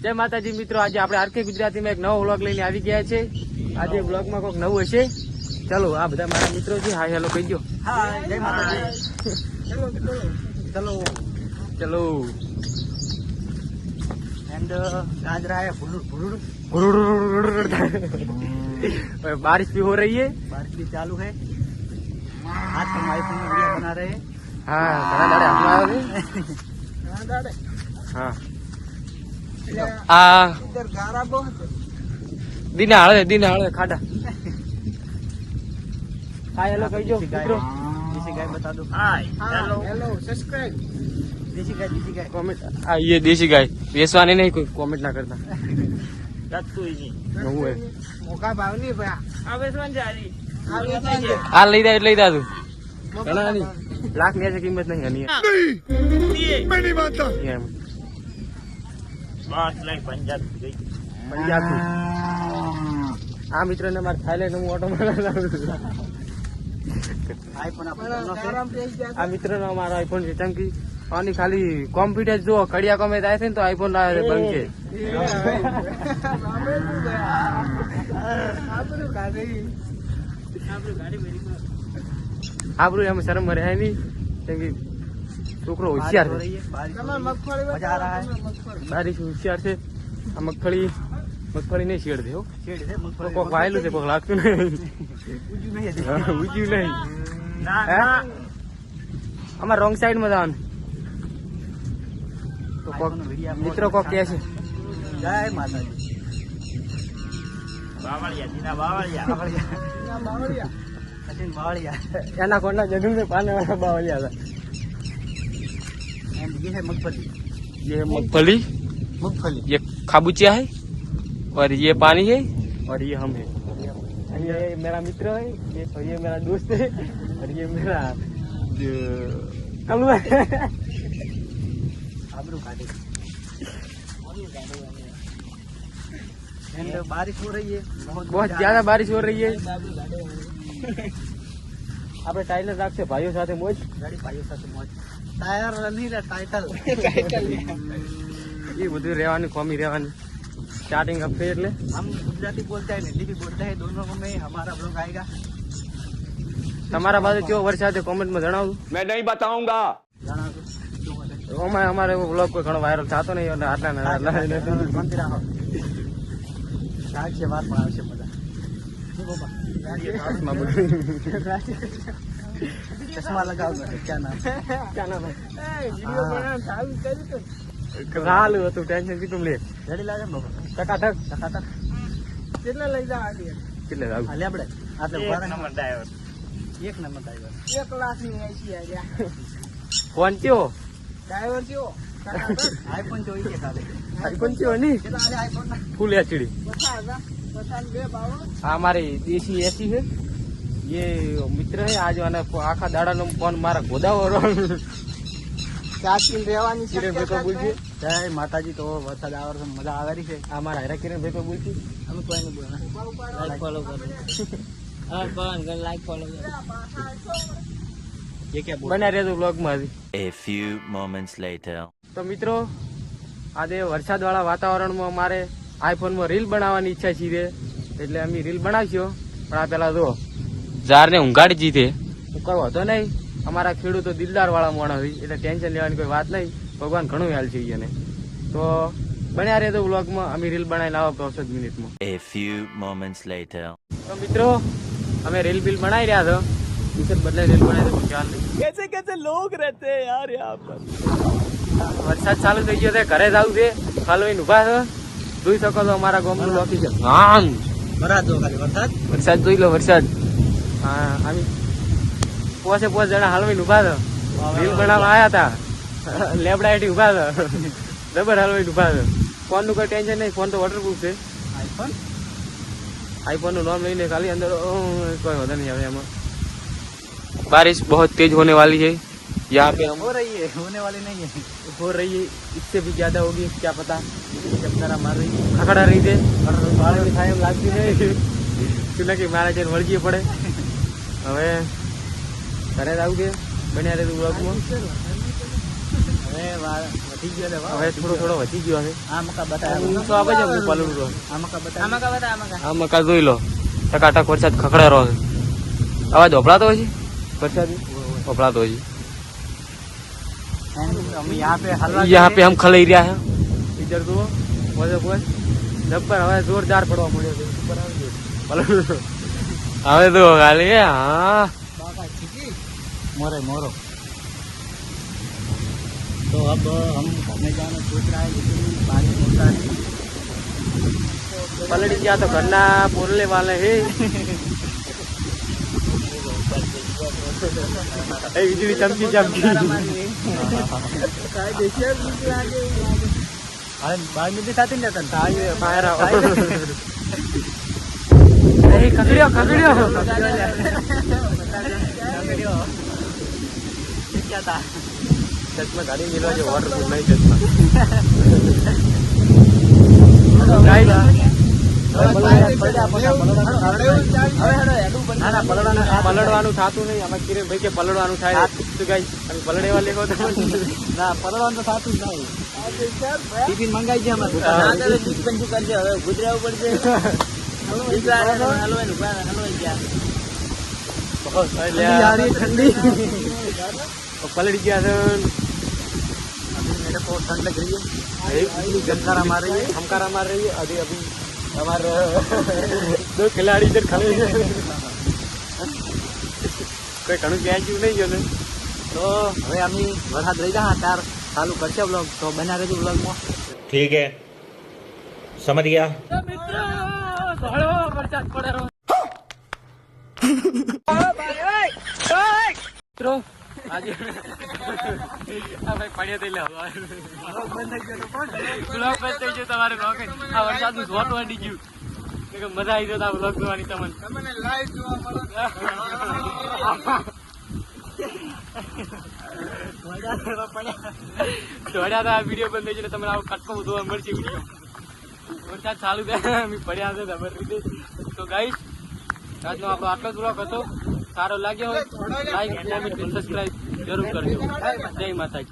જય માતાજી મિત્રો આજે આપણે આરકે ગુજરાતીમાં એક નવો વ્લોગ લઈને આવી ગયા છે આજે વ્લોગમાં કોઈક નવું હશે ચાલો આ બધા મારા મિત્રો છે હાય હેલો કહી દો હા જય માતાજી ચલો ચલો एंड गाजरा है भुरुड़ भुरुड़ बारिश भी हो रही है बारिश भी चालू है आज हम आईफोन में वीडियो बना रहे हैं હા ઘણા દાડે હાથમાં આવ્યો છે હા આ इधर गारा बहुत દિને હાળે દિને હાળે ખાડા હાય હેલો કહી દો મિત્રો देसी गाय बता दो हाय हेलो हेलो सब्सक्राइब देसी गाय देसी गाय કોમેન્ટ આ ये देसी गाय વેચવાની નહીં કોઈ કોમેન્ટ ના કરતા रत्तू ही નવું હે મોકા ભાવ નહીં ભયા આ વેચવાન જારી આ વેચવાન આ લઈ દે લઈ દે તું ઘણા નહીં લાખ ની આજે કિંમત નહીં આની એમ બાર લાખ પંજાબ ગઈ. પંજાબ. આ મિત્ર ને મારે થાઈલેન્ડ હું ઓટો આપણે આ મિત્ર નો મારો આઈફોન છે ચમકી આની ખાલી કોમ્પ્યુટર જો કડિયા કોમે થાય છે ને તો આઈફોન લાવે છે બંધ છે. આપણું એમ શરમ ભરે નહીં. કેમ કે છોકરો હોશિયાર છે. બારીશ હોશિયાર છે. આ મગફળી મગફળી નહીં શેડ છે કોક વાયેલું છે કોક લાગતું નહીં ઉજ્યું નહીં. અમાર રોંગ સાઈડમાં જવાનું કોક મિત્રો કોક કે છે. જય માતાજી. બાવળિયા જીના એના કોના જગન પાને વાળા બાવળિયા હતા ये है मूंगफली ये मूंगफली मूंगफली ये खाबुचिया है और ये पानी है और ये हम है ये मेरा मित्र है ये और ये मेरा दोस्त है और ये मेरा जो कलू है आबरू काटे एंड बारिश हो रही है बहुत बहुत ज्यादा बारिश हो रही है આપણે ટાઈલર રાખશે ભાઈઓ સાથે મોજ ગાડી પાયો સાથે મોજ ટાયર નહીં રે ટાઇટલ ટાઇટલ એ બધું રહેવાની કોમી રહેવાની સ્ટાર્ટિંગ અપ એટલે हम गुजराती बोलते हैं हिंदी भी बोलते हैं दोनों में हमारा ब्लॉग आएगा તમારા બાજુ કેવો વરસાદ છે કોમેન્ટમાં જણાવું मैं नहीं बताऊंगा जाना तो जो बोले અમારે અમારે બ્લોગ કોઈ ઘણો વાયરલ થતો નહીં અને આટલા ને આટલા શાંતિ રાખો રાગ છે વાત પણ આવશે બધા શું બાબા? ચશ્મા લગાવ ક્યાં નામ સારું હતું ટેન્શન કીધું લે રેડી લાગે ટકા બાબા ટકાટક ટકાટક કેટલે લઈ જાવ કેટલે લાવું હાલે આપણે આટલે ઊભા રહે. એક નંબર ડ્રાઈવર ફોન કયો આઈફોન જોઈએ ખાલી આઈફોન કયો નહીં કેટલા આલે આઈફોન ના ફૂલ એચડી આ મારી દેશી એસી છે જે મિત્ર હે આજ અને આખા દાડાનો ફોન મારા ગોદાવરો. સાચી રહેવાની કિરણભાઈ તો બોલજી જય માતાજી તો વરસાદ આવે છે મજા આવે રહી છે. આ મારા હેરા કિરણભાઈ તો બોલજી બ્લોગમાં A few moments later. તો મિત્રો આજે વરસાદવાળા વાતાવરણમાં અમારે આઈફોનમાં રીલ બનાવવાની ઈચ્છા છે એટલે અમે રીલ બનાવીશું. પણ આ પેલા જો ઝારને ઊંઘાડી દીધે. કરવો હતો નહીં. અમારા ખેડૂતો દિલદાર વાળા મોણા હોય એટલે ટેન્શન લેવાની કોઈ વાત નહીં. ભગવાન ઘણું હેલ છે એને. તો બન્યા રહેતો વ્લોગમાં. અમે રીલ બનાવી લાવો ચોસઠ મિનિટમાં. એ ફ્યુ મોમેન્ટ્સ લેટર તો મિત્રો અમે રીલ બિલ બનાવી રહ્યા છો. ટીશર્ટ બદલે રીલ બનાવી તો ખ્યાલ નહીં. કેસે કેસે લોગ રહેતે યાર યહાં પર? વરસાદ ચાલુ થઈ ગયો છે ઘરે જાવ છે. ખાલોઈન ઊભા છો. જોઈ શકો છો અમારા ગામનું લોકેશન હા. બરાબર વરસાદ. વરસાદ જોઈ લો વરસાદ. હા આમી પોસે પોસ જણા હાલવીને ઉભા છો રીલ બનાવવા આયા હતા લેબડા હેઠી ઉભા છો જબર હાલવીને ઉભા છો ફોન નું કોઈ ટેન્શન નહીં ફોન તો વોટરપ્રૂફ છે आईफोन आईफोन નું नाम लेने खाली अंदर ओ, कोई होता नहीं है हमें बारिश बहुत तेज होने वाली है यहाँ पे हम हो रही है होने वाली नहीं है हो रही है इससे भी ज्यादा होगी क्या पता जब तारा मार रही खखड़ा रही थे બાળક ની થાય એમ લાગતી નહીં શું નક્કી મારા જઈને વળગી પડે હવે ઘરે જ આવું કે બન્યા રહે બ્લોગમાં હવે વા- વધી ગયો લે વાહ. હવે થોડો થોડો વધી ગયો છે આ મકા બતાવ્યા હું તો આપે છે હું પલળું રહું આ મકા બતાવ્યા આ મકા જોઈ લો ટકાટક વરસાદ ખખડારો છે અવાજ ઓભળાતો હોય છે વરસાદ ઓભળાતો હોય हम यहाँ पे हलवा છે यहाँ पे हम ખલાઈ રહ્યા છે ઇધર જુઓ વજે કોઈ જબ્બર હવે જોરદાર પડવા મળ્યો છે ઉપર આવી ગયો. પલળું. હવે તો ખાલી હા मोरे मोरो तो अब हम घूमने जाना सोच रहा है लेकिन पानी होता है પલળી ગયા તો ઘરના બોલને વાલે હે એ વીજળી ચમકી ચમકી अरे बाल में भी साथ ही નહીં ખગડ્યો નહીં પલડવાનું થતું નહીં. અમે કિરણ ભાઈ કે પલડવાનું થાય. તો ગાઈ તમે પલડેવા લેવો તો ના પલડવાનું તો થતું જ નહીં. ટિફિન મંગાઈ છે અમારે. દુકાન છે. હવે ગુજરાવું પડશે. ठंडी પલળી ગયા છે मेरे को ठंड लग रही है एक बिजली गनकारा मार रही है हमकारा मार रही है अभी अभी हमारे दो खिलाड़ी इधर खड़े हैं કોઈ ઘણું ક્યાં નહીં ગયો ને તો હવે અમે વરસાદ રહી રહ્યા ત્યાર ચાલુ કરશે બ્લોગ તો બના રહેજો બ્લોગમાં તમારે વરસાદનું જોટ વાડી ગયું. મજા આવી જતા બ્લોક જોવાની તમને. તમને લાઈવ જોવા પડ્યા હતા વીડિયો બંધ થઈ ગયો તમને આવો કટકો જોવા મળશે વીડિયો વરસાદ ચાલુ થયા પડ્યા હતા જબરદસ્ત તો ગાઈશ આજનો આપણો આટલો જ બ્લોક હતો. સારો લાગ્યો હોય લાઈક કોમેન્ટ સબસ્ક્રાઈબ જરૂર કરજો. જય માતાજી.